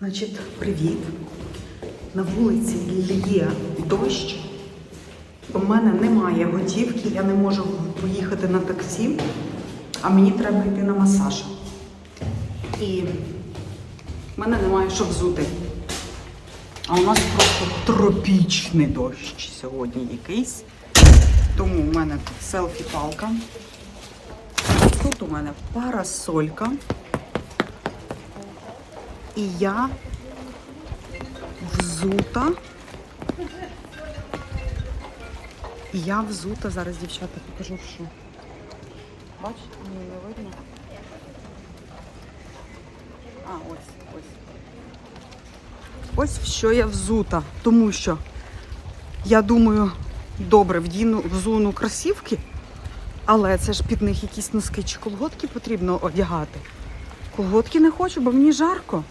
Значить, привіт. На вулиці лє дощ. У мене немає готівки, я не можу поїхати на таксі, а мені треба йти на масаж. І в мене немає що взути. А у нас просто тропічний дощ сьогодні якийсь. Тому у мене тут селфі-палка. Тут у мене парасолька. І я взута. І я взута. Зараз, дівчата, покажу що. Бачите, мені не видно. А, ось, ось. Ось в що я взута. Тому що я думаю, добре, вдіну, взуну кросівки, але це ж під них якісь носки чи колготки потрібно одягати. Колготки не хочу, бо мені жарко.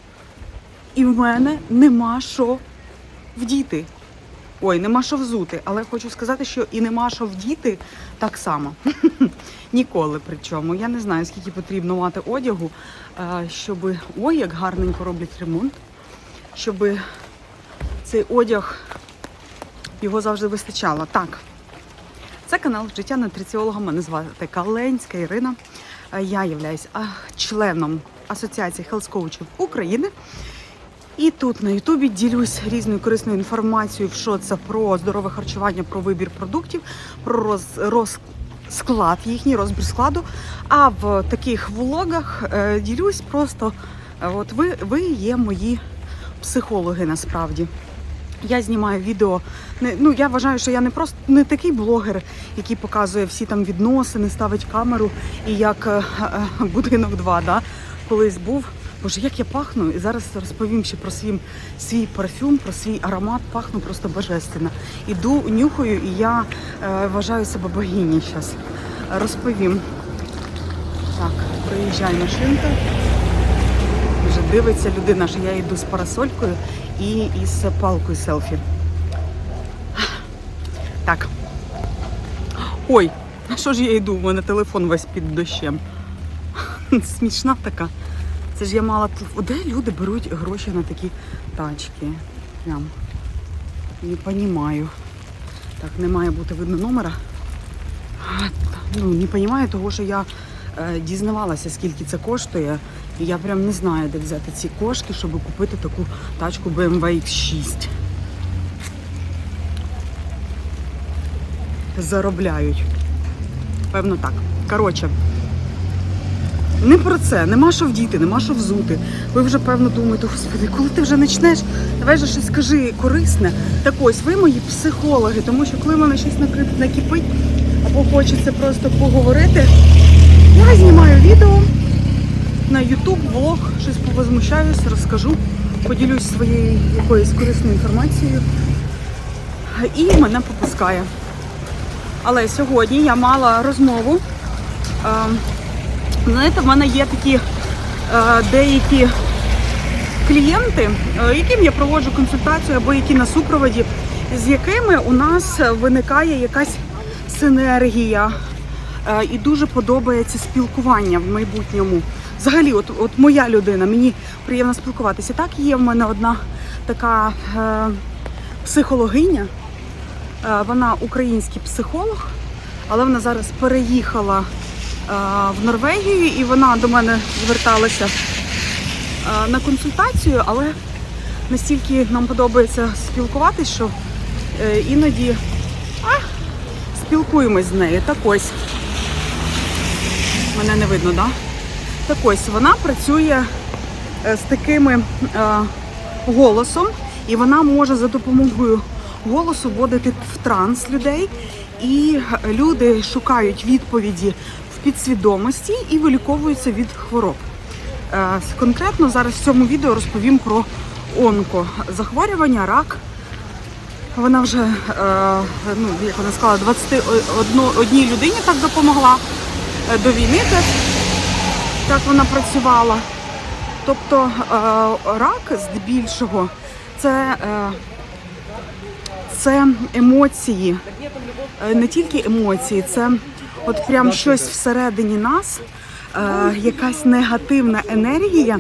І в мене нема що вдіти. Ой, нема що взути, але хочу сказати, що і нема що вдіти так само. Ніколи причому. Я не знаю, скільки потрібно мати одягу, е, щоб ой, як гарненько роблять ремонт, щоб цей одяг його завжди вистачало. Так, це канал Життя нутриціолога. Мене звати Каленська Ірина. Е, Я являюсь членом Асоціації Coachів України. І тут на Ютубі ділюсь різною корисною інформацією, що це про здорове харчування, про вибір продуктів, про роз, розклад їхній, розбір складу. А в таких влогах е, ділюсь просто, е, от ви, ви є мої психологи насправді. Я знімаю відео. Ну я вважаю, що я не просто не такий блогер, який показує всі там відносини, ставить камеру і як е, е, будинок 2, да, колись був. Боже, як я пахну, і зараз розповім ще про свій, свій парфюм, про свій аромат. Пахну просто божественно. Іду, нюхаю, і я е, вважаю себе богинею зараз. Розповім. Так, проїжджає машинка. Вже дивиться людина, що я йду з парасолькою і із палкою селфі. Так. Ой, а що ж я йду? У мене телефон весь під дощем. Смішна така. Це ж я мала тут. Де люди беруть гроші на такі тачки? Прям. Не розумію. Так, не має бути видно номера. Ну, не розумію, того, що я е, дізнавалася, скільки це коштує. І я прям не знаю, де взяти ці кошти, щоб купити таку тачку BMW X6. Заробляють. Певно так. Коротше, не про це, нема що вдіти, нема що взути. Ви вже певно думаєте, господи, коли ти вже почнеш, давай же щось скажи корисне. Так ось, ви мої психологи, тому що коли мене щось накипить, або хочеться просто поговорити, я знімаю відео на YouTube, влог, щось повозмущаюсь, розкажу, поділюсь своєю якоюсь корисною інформацією. І мене попускає. Але сьогодні я мала розмову. Знаєте, в мене є такі е, деякі клієнти, е, яким я проводжу консультацію або які на супроводі, з якими у нас виникає якась синергія. Е, і дуже подобається спілкування в майбутньому. Взагалі, от, от моя людина, мені приємно спілкуватися. Так, є в мене одна така е, психологиня, Е, вона український психолог, але вона зараз переїхала в Норвегію і вона до мене зверталася е, на консультацію, але настільки нам подобається спілкуватися, що е, іноді а, спілкуємось з нею. Так ось. Мене не видно, так? Да? Так ось вона працює е, з такими е, голосом, і вона може за допомогою голосу вводити в транс людей. І люди шукають відповіді підсвідомості і виліковуються від хвороб. Е, Конкретно зараз в цьому відео розповім про онкозахворювання, рак. Вона вже, е, ну, як вона сказала, 21 людині так допомогла. Е, До війни теж так вона працювала. Тобто рак здебільшого це, це емоції, не тільки емоції, це от прям щось всередині нас, е, якась негативна енергія,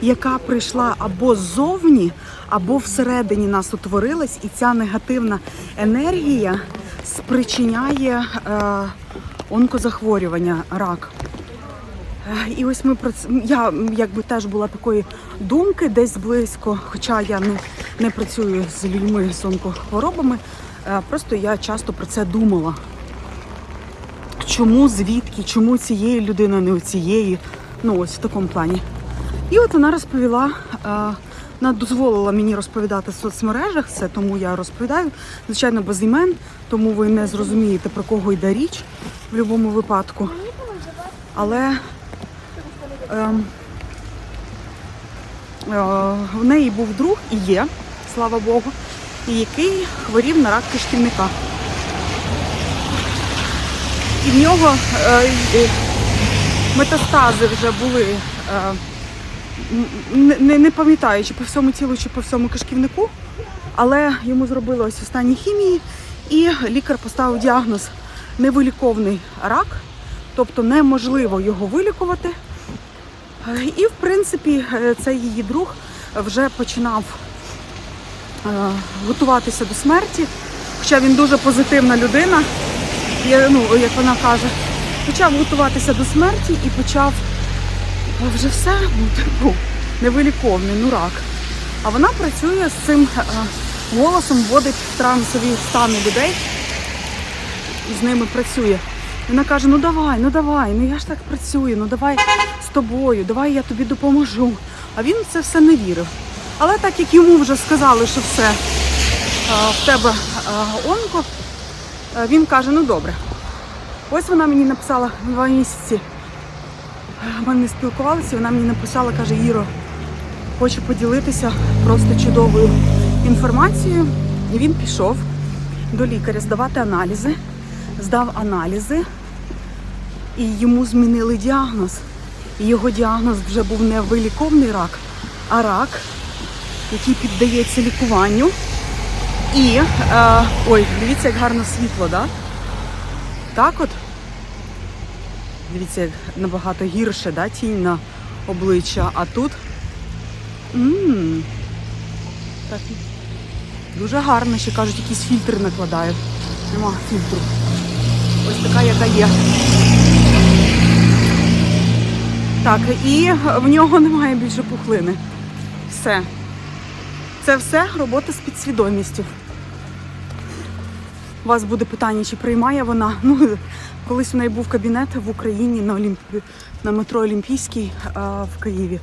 яка прийшла або ззовні, або всередині нас утворилась, і ця негативна енергія спричиняє е, онкозахворювання, рак. Е, І ось ми про це. Я якби теж була такої думки десь близько, хоча я не, не працюю з людьми з онкохворобами. е, Просто я часто про це думала. Чому, звідки, чому цієї людини, не у цієї. Ну ось в такому плані. І от вона розповіла, е, вона дозволила мені розповідати в соцмережах, це тому я розповідаю. Звичайно, без імен, тому ви не зрозумієте, про кого йде річ в будь-якому випадку. Але ем, е, в неї був друг і є, слава Богу, який хворів на рак кишківника. І в нього е, метастази вже були, е, не, не, пам'ятаю, чи по всьому тілу, чи по всьому кишківнику, але йому зробили ось останні хімії, і лікар поставив діагноз невиліковний рак, тобто неможливо його вилікувати. І, в принципі, е, цей її друг вже починав готуватися до смерті, хоча він дуже позитивна людина, я, ну, як вона каже, почав готуватися до смерті і почав вже все, ну, типу, невиліковний, ну рак. А вона працює з цим е, голосом, вводить трансові стани людей і з ними працює. Вона каже: ну давай, ну давай, ну я ж так працюю, ну давай з тобою, давай я тобі допоможу. А він це все не вірив. Але так як йому вже сказали, що все е, в тебе е, онко, він каже, ну добре. Ось вона мені написала два місяці. е, Ми не спілкувалися, вона мені написала, каже, Іро, хочу поділитися просто чудовою інформацією. І він пішов до лікаря здавати аналізи, здав аналізи, і йому змінили діагноз. І його діагноз вже був не виліковний рак, а рак, який піддається лікуванню. І е, ой, дивіться, як гарно світло, да? Так от. Дивіться, як набагато гірше, да, тінь на обличчя, а тут. м так, дуже гарно, ще кажуть, якісь фільтри накладають. Нема фільтру. Ось така, яка є. Так, і в нього немає більше пухлини. Все. Це все робота з підсвідомістю. У вас буде питання, чи приймає вона. Ну, колись у неї був кабінет в Україні на, Олімп... на метро Олімпійській а, в Києві.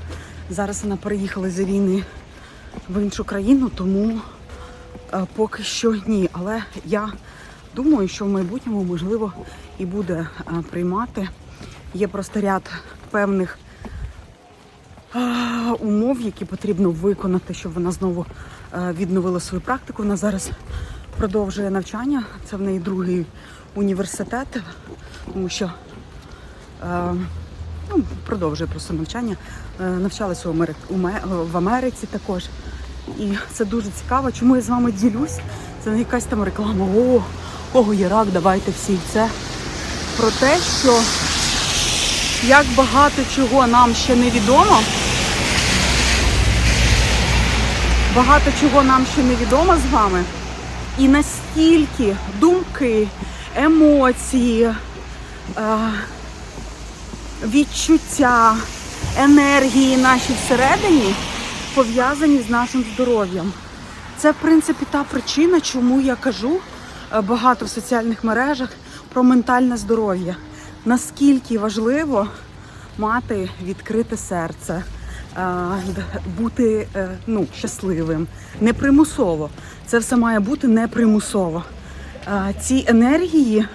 Зараз вона переїхала за війни в іншу країну, тому а, поки що ні. Але я думаю, що в майбутньому можливо і буде а, приймати. Є просто ряд певних умов, які потрібно виконати, щоб вона знову е, відновила свою практику. Вона зараз продовжує навчання. Це в неї другий університет, тому що е, ну, продовжує просто навчання. Е, навчалася в Америці також. І це дуже цікаво. Чому я з вами ділюсь? Це не якась там реклама. О, кого є рак, давайте всі. Це про те, що як багато чого нам ще не відомо. Багато чого нам ще не відомо з вами. І настільки думки, емоції, е, відчуття, енергії наші всередині пов'язані з нашим здоров'ям. Це, в принципі, та причина, чому я кажу е, багато в соціальних мережах про ментальне здоров'я. Наскільки важливо мати відкрите серце, бути е, ну, щасливим, не примусово. Це все має бути не примусово. Е, Ці енергії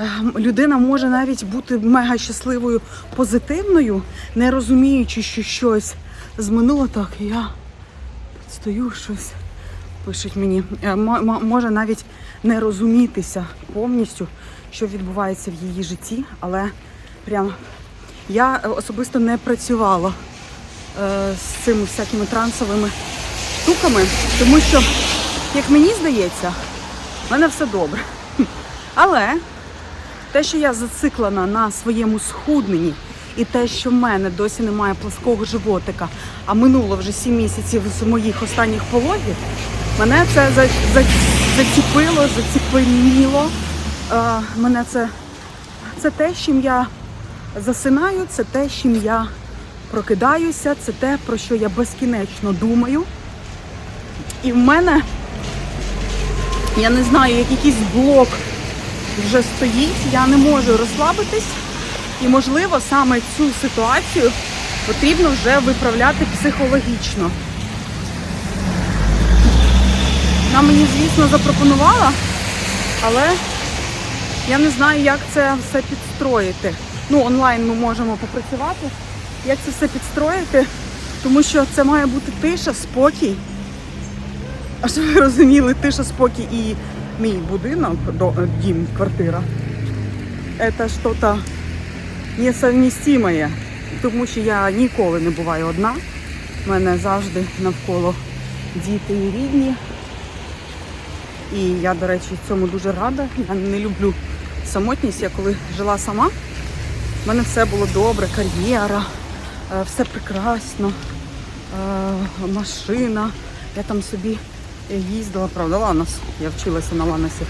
е, людина може навіть бути мега щасливою, позитивною, не розуміючи, що щось з минулого так я стою щось. Пишуть мені, Е, може навіть не розумітися повністю, що відбувається в її житті, але прям я особисто не працювала з цими всякими трансовими штуками, тому що, як мені здається, в мене все добре. Але те, що я зациклена на своєму схудненні І те, що в мене досі немає плоского животика, а минуло вже 7 місяців з моїх останніх пологів, мене це за- за- заціпило, заціпеніло. Е, Мене це, це те, чим я засинаю, це те, чим я прокидаюся, це те, про що я безкінечно думаю. І в мене, я не знаю, як якийсь блок вже стоїть, я не можу розслабитись. І, можливо, саме цю ситуацію потрібно вже виправляти психологічно. Вона мені, звісно, запропонувала, але я не знаю, як це все підстроїти. Ну, онлайн ми можемо попрацювати. Як це все підстроїти, тому що це має бути тиша, спокій. А щоб ви розуміли, тиша, спокій і мій будинок, е, дім, квартира. Це щось несовмістимое, тому що я ніколи не буваю одна. У мене завжди навколо діти і рідні. І я, до речі, цьому дуже рада. Я не люблю самотність. Я коли жила сама, в мене все було добре, кар'єра, все прекрасно, е, машина. Я там собі їздила, правда, Ланос. Я вчилася на Ланосі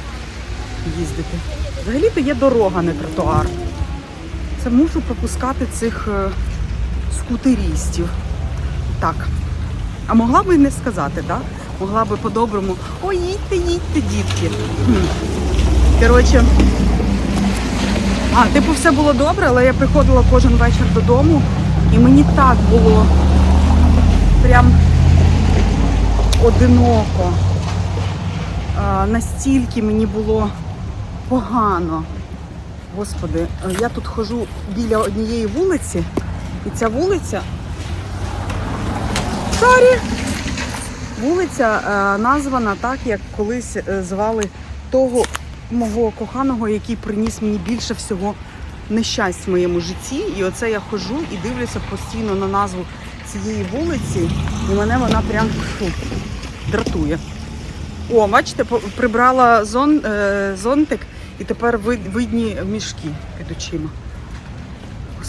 їздити. Взагалі-то є дорога, не тротуар. Це мушу пропускати цих е, скутерістів. Так. А могла би не сказати, так? Могла би по-доброму. Ой, їдьте, їдьте, дітки. Коротше, а, типу, все було добре, але я приходила кожен вечір додому, і мені так було прям одиноко. Настільки мені було погано. Господи, е, я тут хожу біля однієї вулиці, і ця вулиця. Сорі! Вулиця е, названа так, як колись е, звали того мого коханого, який приніс мені більше всього нещасть в моєму житті. І оце я хожу і дивлюся постійно на назву цієї вулиці, і мене вона прям фу, дратує. О, бачите, прибрала зон, е, зонтик і тепер видні мішки під очима.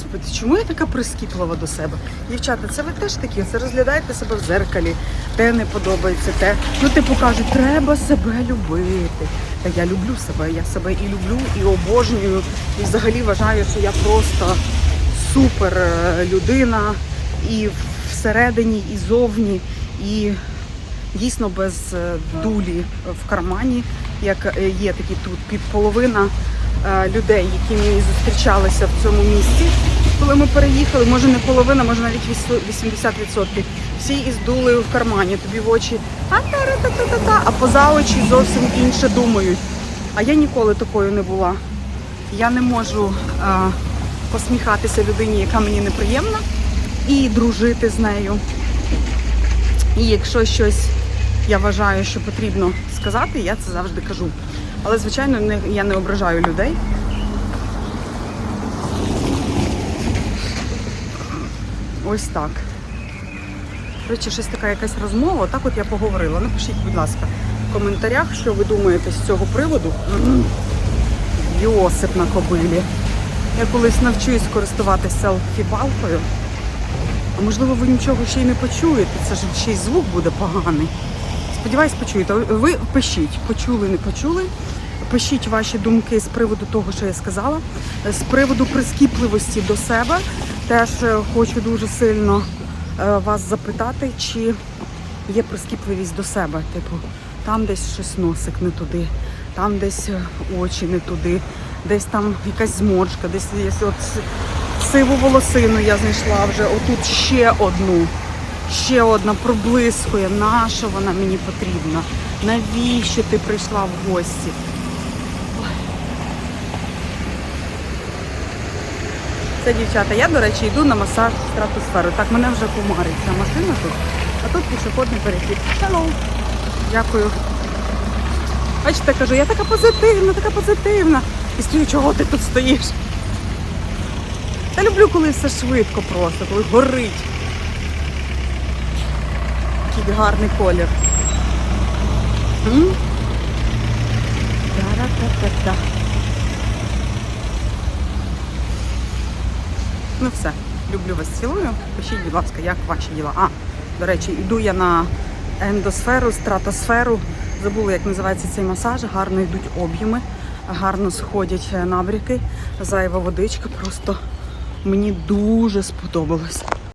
Господи, чому я така прискіплива до себе? Дівчата, це ви теж такі, це розглядаєте себе в зеркалі, те не подобається, те. Ну, типу кажуть, треба себе любити. Та я люблю себе, я себе і люблю, і обожнюю. І взагалі вважаю, що я просто супер е, людина і всередині, і зовні, і дійсно без е, дулі в кармані, як е, є такі тут під половина е, людей, які мені зустрічалися в цьому місці, коли ми переїхали. Може не половина, може навіть віс- 80%. Всі із дулею в кармані, тобі в очі а та та та та та а поза очі зовсім інше думають. А я ніколи такою не була. Я не можу е, посміхатися людині, яка мені неприємна, і дружити з нею. І якщо щось я вважаю, що потрібно сказати, я це завжди кажу. Але, звичайно, не, я не ображаю людей. Ось так. Коротше, щось така якась розмова. Так от я поговорила. Напишіть, будь ласка, в коментарях, що ви думаєте з цього приводу. Йосип на кобилі. Я колись навчусь користуватися селфі-палкою. А можливо, ви нічого ще й не почуєте. Це ж ще й звук буде поганий. Сподіваюсь, почуєте. Ви пишіть, почули, не почули. Пишіть ваші думки з приводу того, що я сказала. З приводу прискіпливості до себе. Теж е, хочу дуже сильно е, вас запитати, чи є прискіпливість до себе. Типу, там десь щось носик не туди, там десь е, очі не туди, десь там якась зморшка, десь є от сиву волосину я знайшла вже. Отут ще одну. Ще одна проблискує. Наша вона мені потрібна? Навіщо ти прийшла в гості? Це дівчата. Я, до речі, йду на масаж в стратосферу. Так, мене вже кумариться машина тут, а тут пішохідний перехід. Hello. Дякую. Бачите, кажу, я така позитивна, така позитивна. І стою, чого ти тут стоїш? Я люблю, коли все швидко просто, коли горить. Який гарний колір. М? Ну все, люблю вас, цілую. Пишіть, будь ласка, як ваші діла. А, до речі, йду я на ендосферу, стратосферу. Забула, як називається цей масаж. Гарно йдуть об'єми, гарно сходять набріки. зайва водичка. Просто мені дуже сподобалось.